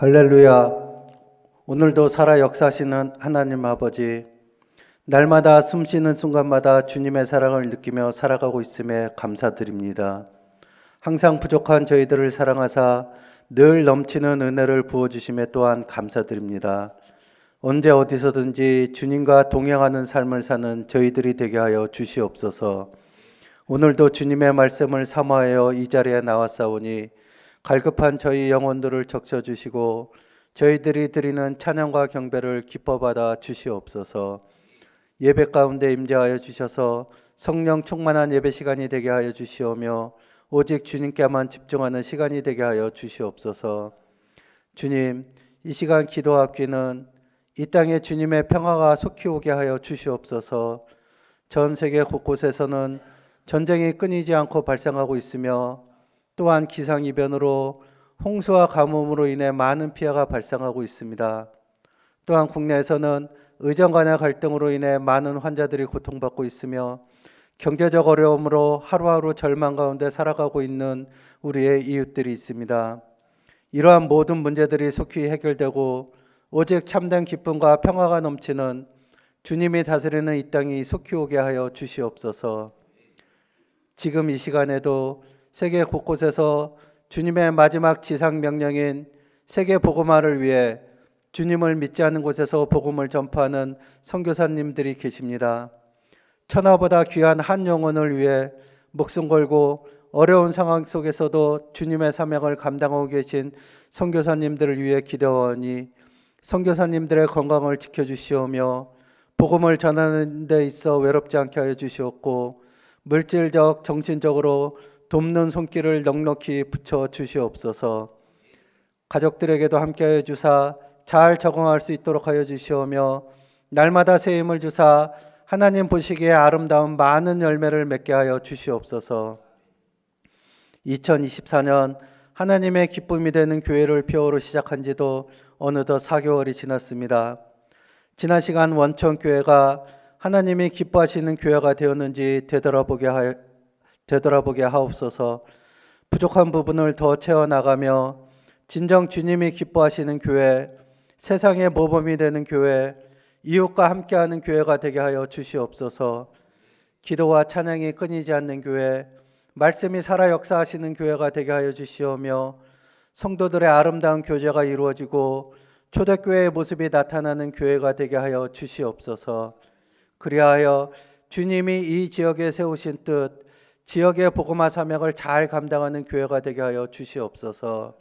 할렐루야. 오늘도 살아 역사하시는 하나님 아버지, 날마다 숨 쉬는 순간마다 주님의 사랑을 느끼며 살아가고 있음에 감사드립니다. 항상 부족한 저희들을 사랑하사 늘 넘치는 은혜를 부어주심에 또한 감사드립니다. 언제 어디서든지 주님과 동행하는 삶을 사는 저희들이 되게 하여 주시옵소서. 오늘도 주님의 말씀을 사모하여 이 자리에 나왔사오니 갈급한 저희 영혼들을 적셔 주시고 저희들이 드리는 찬양과 경배를 기뻐 받아 주시옵소서. 예배 가운데 임재하여 주셔서 성령 충만한 예배 시간이 되게 하여 주시오며 오직 주님께만 집중하는 시간이 되게 하여 주시옵소서. 주님, 이 시간 기도하기는 이 땅에 주님의 평화가 속히 오게 하여 주시옵소서. 전 세계 곳곳에서는 전쟁이 끊이지 않고 발생하고 있으며 또한 기상이변으로 홍수와 가뭄으로 인해 많은 피해가 발생하고 있습니다. 또한 국내에서는 의정 간의 갈등으로 인해 많은 환자들이 고통받고 있으며 경제적 어려움으로 하루하루 절망 가운데 살아가고 있는 우리의 이웃들이 있습니다. 이러한 모든 문제들이 속히 해결되고 오직 참된 기쁨과 평화가 넘치는 주님이 다스리는 이 땅이 속히 오게 하여 주시옵소서. 지금 이 시간에도 세계 곳곳에서 주님의 마지막 지상 명령인 세계 복음화를 위해 주님을 믿지 않는 곳에서 복음을 전파하는 선교사님들이 계십니다. 천하보다 귀한 한 영혼을 위해 목숨 걸고 어려운 상황 속에서도 주님의 사명을 감당하고 계신 선교사님들을 위해 기도하니 선교사님들의 건강을 지켜 주시오며 복음을 전하는 데 있어 외롭지 않게 하여 주시옵고 물질적 정신적으로 돕는 손길을 넉넉히 붙여 주시옵소서. 가족들에게도 함께하여 주사 잘 적응할 수 있도록 하여 주시오며 날마다 새 힘을 주사 하나님 보시기에 아름다운 많은 열매를 맺게 하여 주시옵소서. 2024년 하나님의 기쁨이 되는 교회를 표어로 시작한 지도 어느덧 4개월이 지났습니다. 지난 시간 원천 교회가 하나님이 기뻐하시는 교회가 되었는지 되돌아보게 하, 되돌아보게 하옵소서. 부족한 부분을 더 채워 나가며 진정 주님이 기뻐하시는 교회, 세상의 모범이 되는 교회, 이웃과 함께하는 교회가 되게 하여 주시옵소서. 기도와 찬양이 끊이지 않는 교회, 말씀이 살아 역사하시는 교회가 되게 하여 주시오며 성도들의 아름다운 교제가 이루어지고 초대교회의 모습이 나타나는 교회가 되게 하여 주시옵소서. 그리하여 주님이 이 지역에 세우신 뜻, 지역의 복음화 사명을 잘 감당하는 교회가 되게 하여 주시옵소서.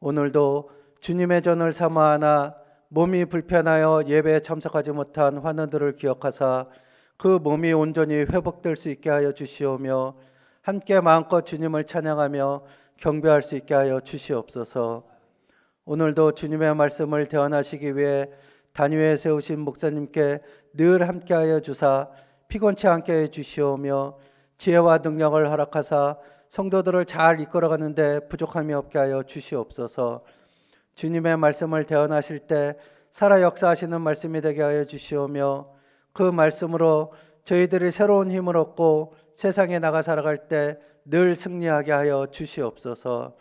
오늘도 주님의 전을 삼아 하나 몸이 불편하여 예배에 참석하지 못한 환원들을 기억하사 그 몸이 온전히 회복될 수 있게 하여 주시오며 함께 마음껏 주님을 찬양하며 경배할 수 있게 하여 주시옵소서. 오늘도 주님의 말씀을 대언하시기 위해 단위에 세우신 목사님께 늘 함께하여 주사 피곤치 않게 해 주시오며 지혜와 능력을 허락하사 성도들을 잘 이끌어가는데 부족함이 없게 하여 주시옵소서. 주님의 말씀을 대언하실 때 살아 역사하시는 말씀이 되게 하여 주시오며 그 말씀으로 저희들이 새로운 힘을 얻고 세상에 나가 살아갈 때 늘 승리하게 하여 주시옵소서.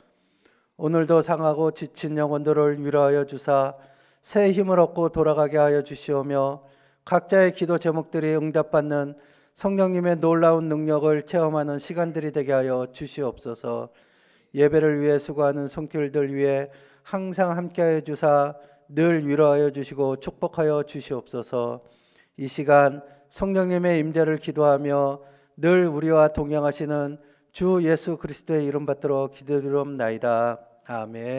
오늘도 상하고 지친 영혼들을 위로하여 주사 새 힘을 얻고 돌아가게 하여 주시오며 각자의 기도 제목들이 응답받는 성령님의 놀라운 능력을 체험하는 시간들이 되게 하여 주시옵소서. 예배를 위해 수고하는 손길들 위해 항상 함께하여 주사 늘 위로하여 주시고 축복하여 주시옵소서. 이 시간 성령님의 임재를 기도하며 늘 우리와 동행하시는 주 예수 그리스도의 이름 받들어 기도드리옵나이다. 아멘.